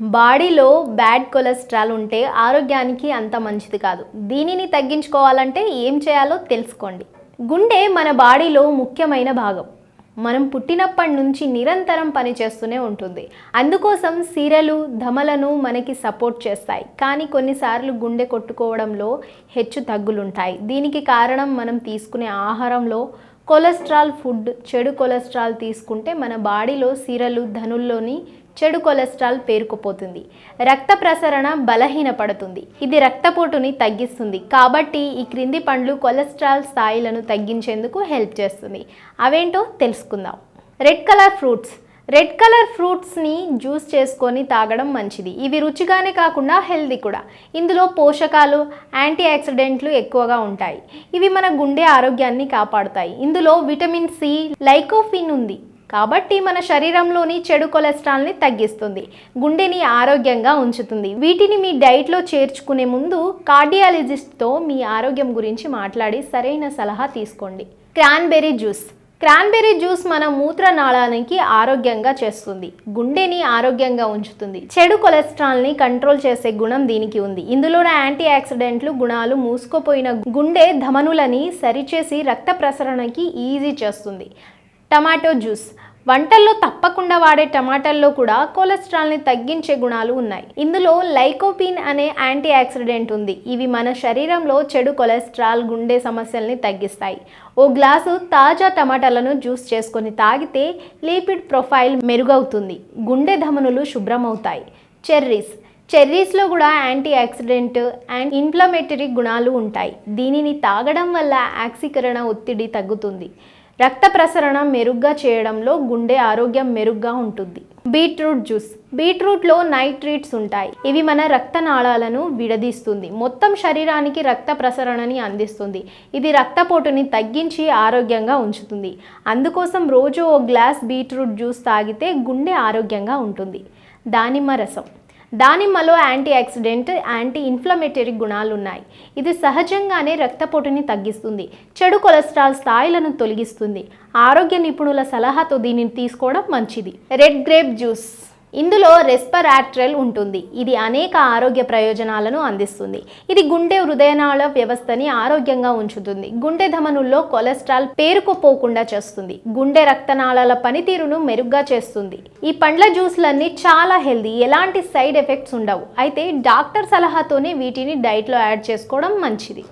బాడీలో bad cholesterol ఉంటే ఆరోగ్యానికి అంత మంచిది కాదు. దీనిని తగ్గించుకోవాలంటే ఏం చేయాలో తెలుసుకోండి. గుండె మన బాడీలో ముఖ్యమైన భాగం. మనం పుట్టినప్పటి నుంచి నిరంతరం పనిచేస్తూనే ఉంటుంది. అందుకోసం సిరలు ధమలను మనకి సపోర్ట్ చేస్తాయి. కానీ కొన్నిసార్లు గుండె కొట్టుకోవడంలో హెచ్చు తగ్గులుంటాయి. దీనికి కారణం మనం తీసుకునే ఆహారంలో కొలెస్ట్రాల్ ఫుడ్ చెడు కొలెస్ట్రాల్ తీసుకుంటే మన బాడీలో సిరలు ధనుల్లోని చెడు కొలెస్ట్రాల్ పేరుకుపోతుంది. రక్త ప్రసరణ బలహీనపడుతుంది. ఇది రక్తపోటుని తగ్గిస్తుంది. కాబట్టి ఈ క్రింది పండ్లు కొలెస్ట్రాల్ స్థాయిలను తగ్గించేందుకు హెల్ప్ చేస్తుంది. అవేంటో తెలుసుకుందాం. Red colour fruits. Red colour ఫ్రూట్స్ని జ్యూస్ చేసుకొని తాగడం మంచిది. ఇవి రుచిగానే కాకుండా హెల్దీ కూడా. ఇందులో పోషకాలు యాంటీ ఆక్సిడెంట్లు ఎక్కువగా ఉంటాయి. ఇవి మన గుండె ఆరోగ్యాన్ని కాపాడుతాయి. ఇందులో విటమిన్ సి లైకోఫిన్ ఉంది. కాబట్టి మన శరీరంలోని చెడు కొలెస్ట్రాల్ని తగ్గిస్తుంది గుండెని ఆరోగ్యంగా ఉంచుతుంది. వీటిని మీ డైట్లో చేర్చుకునే ముందు కార్డియాలజిస్ట్తో మీ ఆరోగ్యం గురించి మాట్లాడి సరైన సలహా తీసుకోండి. Cranberry juice. క్రాన్బెర్రీ జ్యూస్ మన మూత్రనాళానికి ఆరోగ్యంగా చేస్తుంది గుండెని ఆరోగ్యంగా ఉంచుతుంది. చెడు కొలెస్ట్రాల్ని కంట్రోల్ చేసే గుణం దీనికి ఉంది. ఇందులోన యాంటీ ఆక్సిడెంట్లు గుణాలు మూసుకుపోయిన గుండె ధమనులని సరిచేసి రక్త ప్రసరణకి ఈజీ చేస్తుంది. Tomato juice. వంటల్లో తప్పకుండా వాడే టమాటాల్లో కూడా కొలెస్ట్రాల్ని తగ్గించే గుణాలు ఉన్నాయి. ఇందులో లైకోపిన్ అనే యాంటీ ఆక్సిడెంట్ ఉంది. ఇవి మన శరీరంలో చెడు కొలెస్ట్రాల్ గుండె సమస్యల్ని తగ్గిస్తాయి. ఓ గ్లాసు తాజా టమాటాలను జ్యూస్ చేసుకొని తాగితే లిపిడ్ ప్రొఫైల్ మెరుగవుతుంది. గుండె ధమనులు శుభ్రమవుతాయి. చెర్రీస్. చెర్రీస్లో కూడా యాంటీ ఆక్సిడెంట్ అండ్ ఇన్ఫ్లమేటరీ గుణాలు ఉంటాయి. దీనిని తాగడం వల్ల ఆక్సీకరణ ఒత్తిడి తగ్గుతుంది. రక్త ప్రసరణ మెరుగ్గా చేయడంలో గుండె ఆరోగ్యం మెరుగ్గా ఉంటుంది. Beetroot juice. బీట్రూట్లో నైట్రేట్స్ ఉంటాయి. ఇవి మన రక్తనాళాలను విడదీస్తుంది. మొత్తం శరీరానికి రక్త ప్రసరణని అందిస్తుంది. ఇది రక్తపోటుని తగ్గించి ఆరోగ్యంగా ఉంచుతుంది. అందుకోసం రోజు ఓ గ్లాస్ బీట్రూట్ జ్యూస్ తాగితే గుండె ఆరోగ్యంగా ఉంటుంది. దానిమ్మ రసం. దానిమ్మలో యాంటీ ఆక్సిడెంట్ యాంటీ ఇన్ఫ్లమేటరీ గుణాలు ఉన్నాయి ఇది సహజంగానే రక్తపోటుని తగ్గిస్తుంది చెడు కొలెస్ట్రాల్ స్థాయిలను తొలగిస్తుంది. ఆరోగ్య నిపుణుల సలహాతో దీనిని తీసుకోవడం మంచిది. Red grape juice. ఇందులో రెస్పరాట్రల్ ఉంటుంది. ఇది అనేక ఆరోగ్య ప్రయోజనాలను అందిస్తుంది. ఇది గుండె హృదయనాళ వ్యవస్థని ఆరోగ్యంగా ఉంచుతుంది. గుండె ధమనుల్లో కొలెస్ట్రాల్ పేరుకుపోకుండా చేస్తుంది. గుండె రక్తనాళాల పనితీరును మెరుగ్గా చేస్తుంది. ఈ పండ్ల జ్యూస్లన్నీ చాలా హెల్దీ ఎలాంటి సైడ్ ఎఫెక్ట్స్ ఉండవు. అయితే డాక్టర్ సలహాతోనే వీటిని డైట్లో యాడ్ చేసుకోవడం మంచిది.